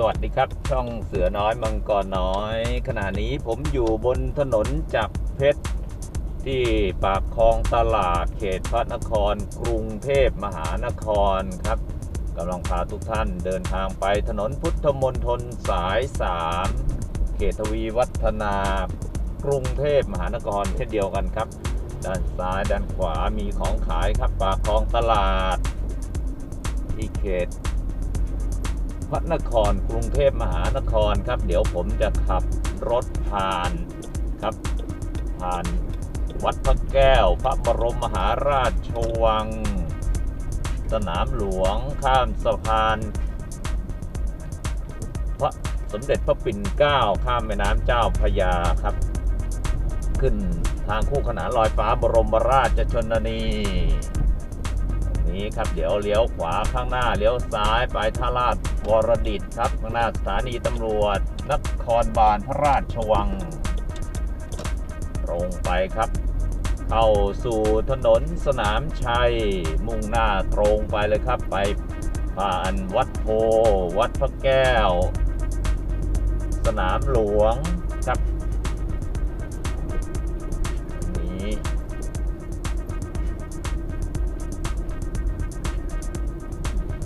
สวัสดีครับ ช่องเสือน้อยมังกรน้อย ขณะนี้ผมอยู่บนถนนจักรเพชร ที่ปากคลองตลาดเขตพระนคร กรุงเทพมหานครครับกำลังพาทุกท่านเดินทางไปถนนพุทธมณฑลสาย 3 เขตทวีวัฒนากรุงเทพมหานครเช่นเดียวกันครับ ด้านซ้ายด้านขวามีของขายครับปากคลองตลาดที่เขต พระนครกรุงเทพมหานครครับ เดี๋ยวผมจะขับรถผ่านครับ ผ่านวัดพระแก้ว พระบรมมหาราชวัง สนามหลวงข้ามสะพานพระสมเด็จพระปิ่นเกล้าข้ามแม่น้ำเจ้าพระยาครับ ขึ้นทางคู่ขนานลอยฟ้าบรมราชชนนี นี้ครับ เดี๋ยวเลี้ยวขวาข้างหน้าเลี้ยวซ้ายไปท่าราชวรดิตครับข้างหน้าสถานีตำรวจนครบาลพระราชวัง ตรงไปครับ เข้าสู่ถนนสนามชัย มุ่งหน้าตรงไปเลยครับ ไปผ่านวัดโพ วัดพระแก้ว สนามหลวงครับ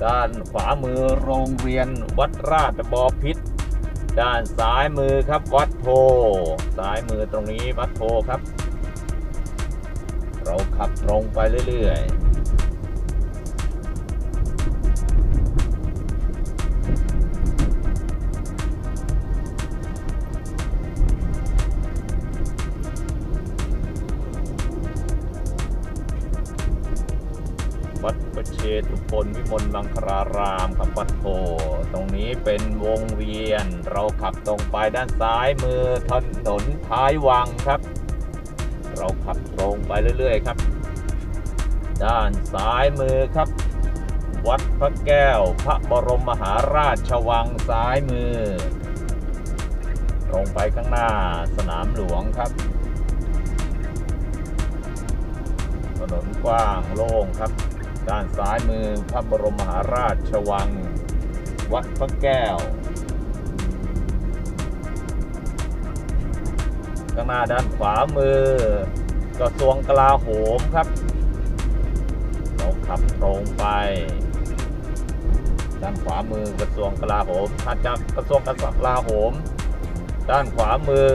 ด้านขวามือโรงเรียนวัดราชบอพิษด้านซ้ายมือครับวัดโพซ้ายมือตรงนี้วัดโพครับ เราขับตรงไปเรื่อยๆ เชตุพนวิมลมังคลารามครับวัดโพตรงนี้เป็นวงเวียน เราขับตรงไปด้านซ้ายมือถนนท้ายวังครับ เราขับตรงไปเรื่อยๆครับ ด้านซ้ายมือครับ วัดพระแก้วพระบรมมหาราชวังซ้ายมือ ตรงไปข้างหน้าสนามหลวงครับถนนกว้างโล่งครับ ด้านซ้ายมือพระบรมมหาราชวัง วัดพระแก้วข้างหน้าด้านขวามือกระทรวงกลาโหมครับ เราขับตรงไป ด้านขวามือกระทรวงกลาโหมถัดจากกระทรวงกลาโหม ด้านขวามือ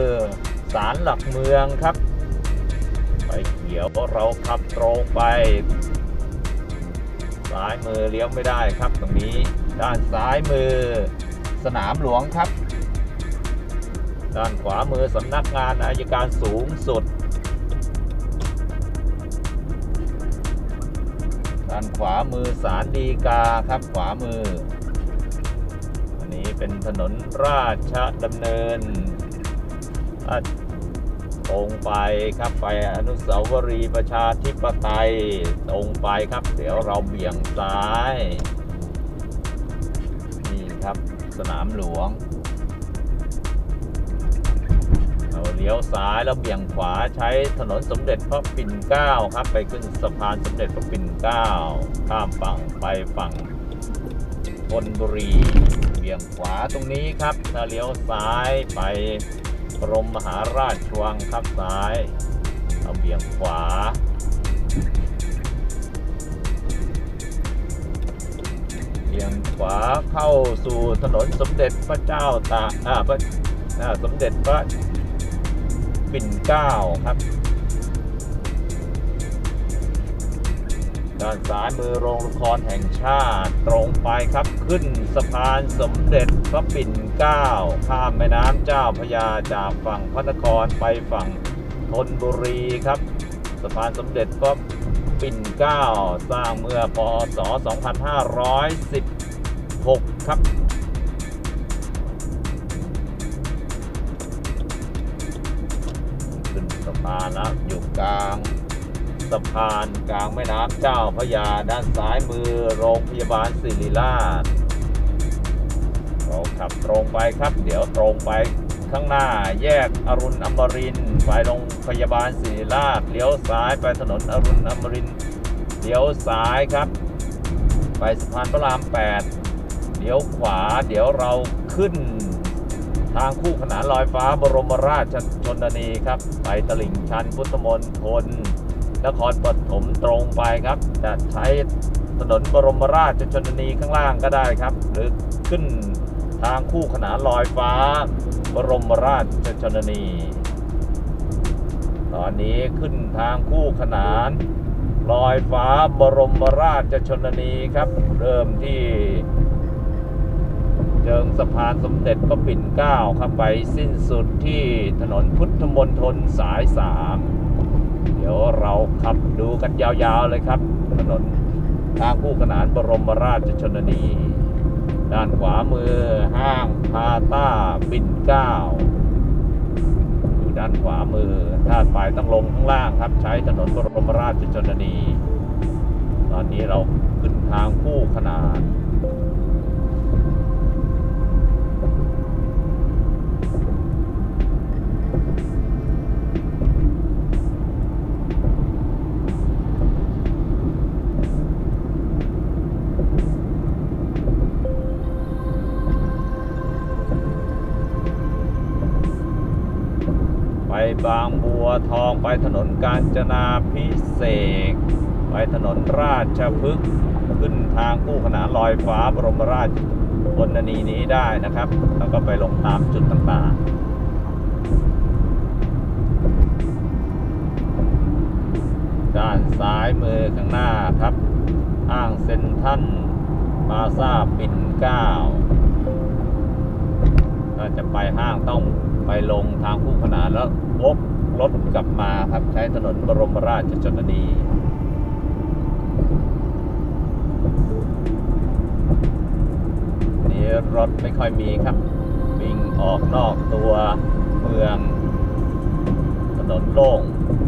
ศาลหลักเมืองครับ ไปเขียวเราขับตรงไป ซ้ายมือเลี้ยวไม่ได้ครับ ตรงนี้ด้านซ้ายมือสนามหลวงครับ ด้านขวามือสำนักงานอายการสูงสุด ด้านขวามือศาลฎีกาครับขวามือ อันนี้เป็นถนนราชดำเนิน ตรงไปครับไปอนุสาวรีย์ประชาธิปไตยตรงไปครับ เดี๋ยวเราเบี่ยงซ้าย นี่ครับสนามหลวง เราเลี้ยวซ้ายแล้วเบี่ยงขวาใช้ถนนสมเด็จพระปิ่นเกล้าครับ ไปขึ้นสะพานสมเด็จพระปิ่นเกล้าข้ามฝั่งไปฝั่งธนบุรีเบี่ยงขวาตรงนี้ครับถ้าเลี้ยวซ้ายไป กรมมหาราชวังครับซ้ายเราเบี่ยงขวา เบี่ยงขวาเข้าสู่ถนนสมเด็จพระเจ้าตากอ่าพระสมเด็จพระปิ่นเกล้าครับ ด้านซ้ายมือโรงละครแห่งชาติ ตรงไปครับขึ้นสะพานสมเด็จพระปิ่นเกล้าข้ามแม่น้ำเจ้าพระยาจากฝั่งพระนครไปฝั่งธนบุรีครับสะพานสมเด็จพระปิ่นเกล้าสร้างเมื่อพศ 2516 ครับขึ้นสะพานแล้วอยู่กลาง สะพานกลางแม่น้ำเจ้าพระยาด้านซ้ายมือโรงพยาบาลศิริราชเราขับตรงไปครับ เดี๋ยวตรงไปข้างหน้าแยกอรุณอมรินไปโรงพยาบาลศิริราชเลี้ยวซ้ายไปถนนอรุณอมรินเลี้ยวซ้ายครับ ไปสะพานพระราม 8เลี้ยวขวาเดี๋ยวเราขขึ้น ทางคู่ขนานลอยฟ้าบรมราชชนนีครับ ไปตลิ่งชันพุทธมณฑล นครปฐมตรงไปครับ จะใช้ถนนบรมราชชนนีข้างล่างก็ได้ครับ หรือขึ้นทางคู่ขนานลอยฟ้า บรมราชชนนี ตอนนี้ขึ้นทางคู่ขนานลอยฟ้าบรมราชชนนีครับ เริ่มที่เชิงสะพานสมเด็จก็ปิ่นเกล้าครับไปสิ้นสุดที่ถนนพุทธมณฑลสายสาม ดี๋ยวเราขับดูกันยาวๆเลยครับถนนทางคู่ขนานบรมราชชนนี ด้านขวามือห้างพาต้าปิ่นเก้าอยู่ด้านขวามือถ้าไปต้องลงข้างล่างครับ ใช้ถนนบรมราชชนนี ตอนนี้เราขึ้นทางคู่ขนาน บางบัวทองไปถนนกาญจนาพิเศษไปถนนราชพฤกษ์ขึ้นทางคู่ขนานลอยฟ้าบรมราชชนนีนี้ได้นะครับ แล้วก็ไปลงตามจุดต่างๆด้านซ้ายมือข้างหน้าครับห้างเซนทรัลมาซาปิ่นเก้า จะไปห้างต้องไปลงทางคู่ขนานแล้ววกรถกลับมาครับใช้ถนนบรมราชชนนีนี่รถไม่ค่อยมีครับ วิ่งออกนอกตัวเมืองถนนโล่งข้าง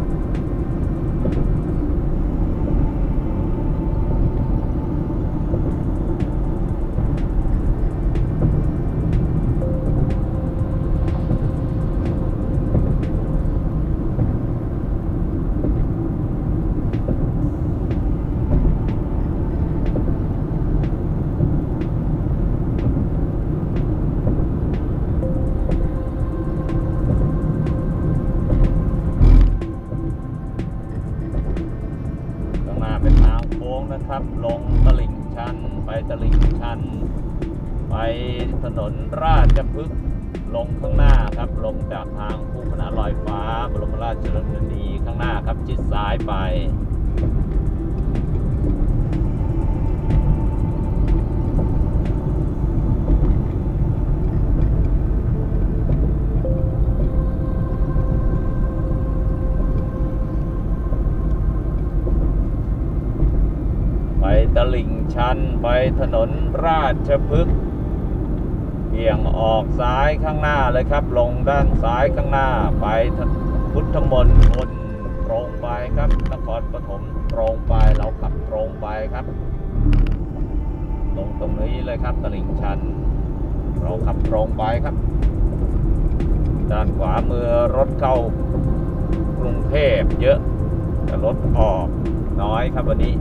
ชันไปถนนราชพฤกษ์เบี่ยงออกซ้ายข้างหน้าเลยครับ ลงด้านซ้ายข้างหน้าไปพุทธมณฑลตรงไปครับนครปฐมตรงไปเราขับตรงไปครับ ลงตรงนี้เลยครับตลิ่งชัน เราขับตรงไปครับ ด้านขวามือรถเข้ากรุงเทพเยอะแต่รถออกน้อยครับวันนี้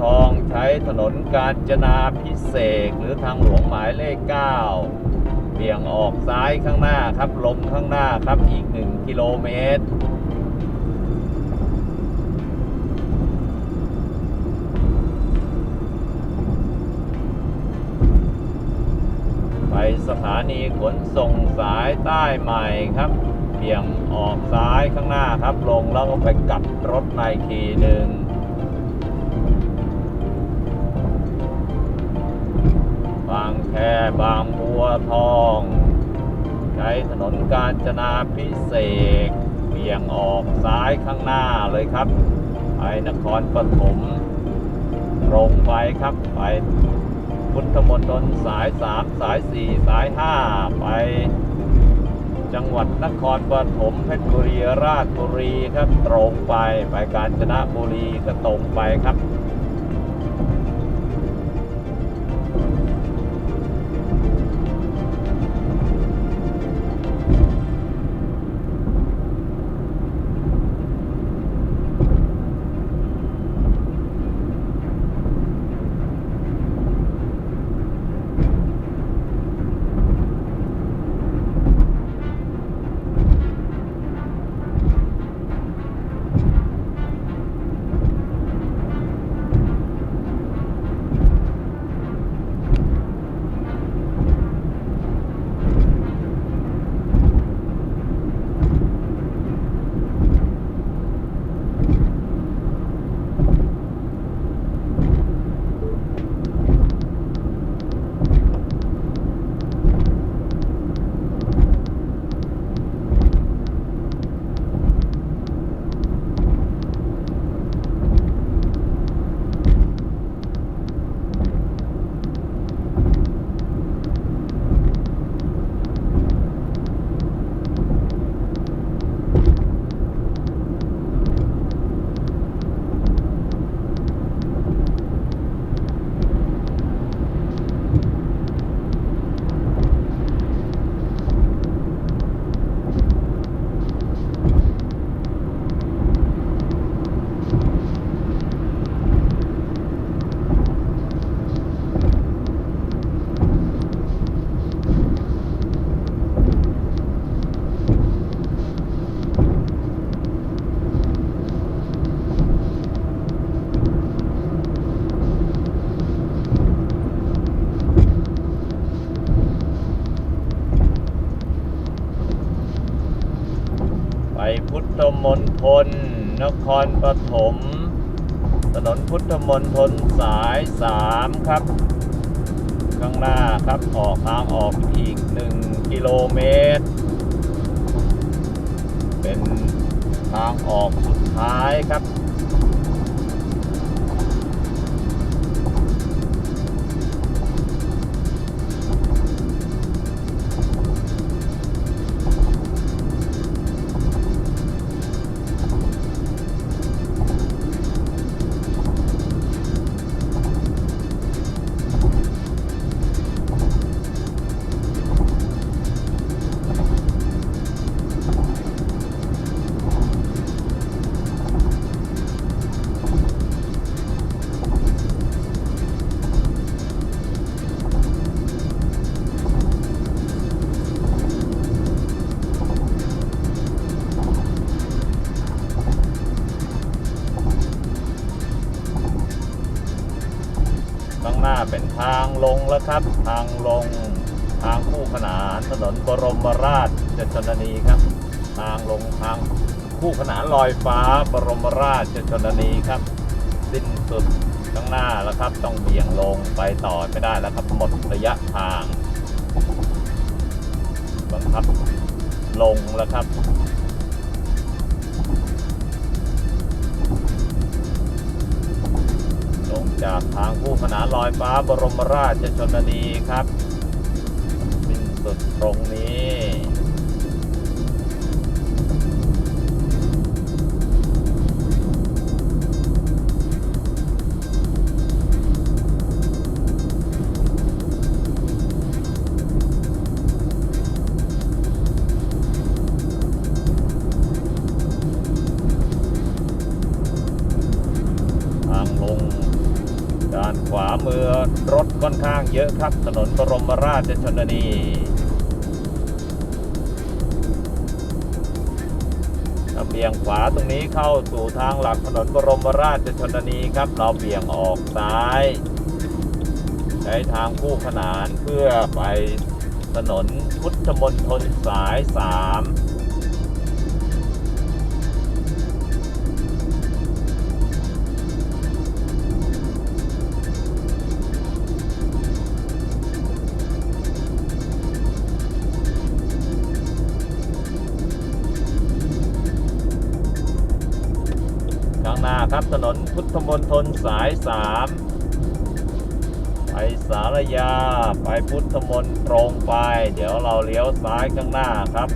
ทองใช้ถนนกาญจนาพิเศษหรือทางหลวงหมายเลข 9เบี่ยงออกซ้ายข้างหน้าครับลงข้างหน้าครับอีก 1 กิโลเมตรไปสถานีขนส่งสายใต้ใหม่ครับเบี่ยงออกซ้ายข้างหน้าครับลงแล้วก็ไปกลับรถในทีหนึ่ง บางแคบางบัวทอง ใช้ถนนกาญจนาพิเศษเบี่ยงออกซ้ายข้างหน้าเลยครับ ไปนครปฐมตรงไปครับไปพุทธมณฑลสาย 3 สาย 4 สาย 5 ไป จังหวัดนครปฐมเพชรบุรีราชบุรีครับตรงไปไปกาญจนบุรีก็ตรงไปครับ พุทธมณฑลนครปฐมถนนพุทธมณฑลสายสามครับ ข้างหน้าครับออกทางออกอีกหนึ่งกิโลเมตร เป็นทางออกสุดท้ายครับ เป็นทางลงแล้วครับ ทางลงทางคู่ขนานถนนบรมราชชนนีครับ ทางลงทางคู่ขนานลอยฟ้าบรมราชชนนีครับ สิ้นสุดข้างหน้าแล้วครับ ต้องเบี่ยงลงไปต่อไม่ได้แล้วครับหมดระยะทางบังคับลงแล้วครับ งจากทางคู่ขนานลอยฟ้าบรมราชชนนีครับสิ้นสุดตรงนี้ ครับ ถนนบรมราชชนนีถ้เบี่ยงขวาตรงนี้เข้าสู่ทางหลักถนนบรมราชชนนีครับ เราเบี่ยงออกซ้ายใช้ทางคู่ขนานเพื่อไปถนนพุทธมณฑลสาย 3 ครับ ถนนพุทธมนตรสาย 3 ไปสารยา ไปพุทธมนตรงไป เดี๋ยวเราเลี้ยวซ้ายข้างหน้าครับ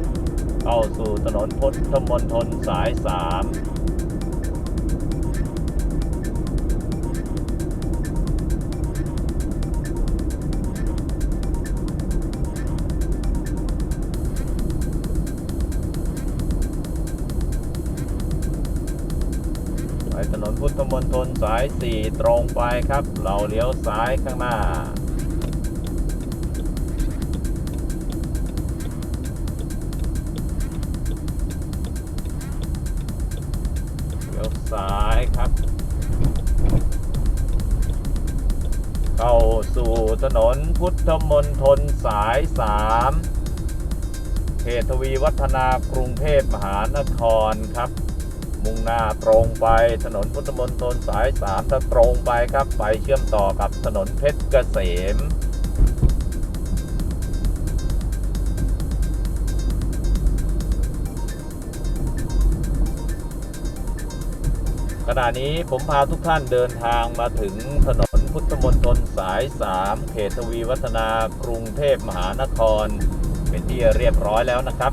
เข้าสู่ถนนพุทธมนตรสาย 3 สายสี่ตรงไปครับ เราเลี้ยวซ้ายข้างหน้า เลี้ยวซ้ายครับ เข้าสู่ถนนพุทธมณฑลสายสามเขตทวีวัฒนากรุงเทพมหานครครับ มุ่งหน้าตรงไปถนนพุทธมณฑลสายสามถ้าตรงไปครับไปเชื่อมต่อกับถนนเพชรเกษมขณะนี้ผมพาทุกท่านเดินทางมาถึงถนนพุทธมณฑลสาย 3 เขตทวีวัฒนากรุงเทพมหานคร เป็นที่เรียบร้อยแล้วนะครับ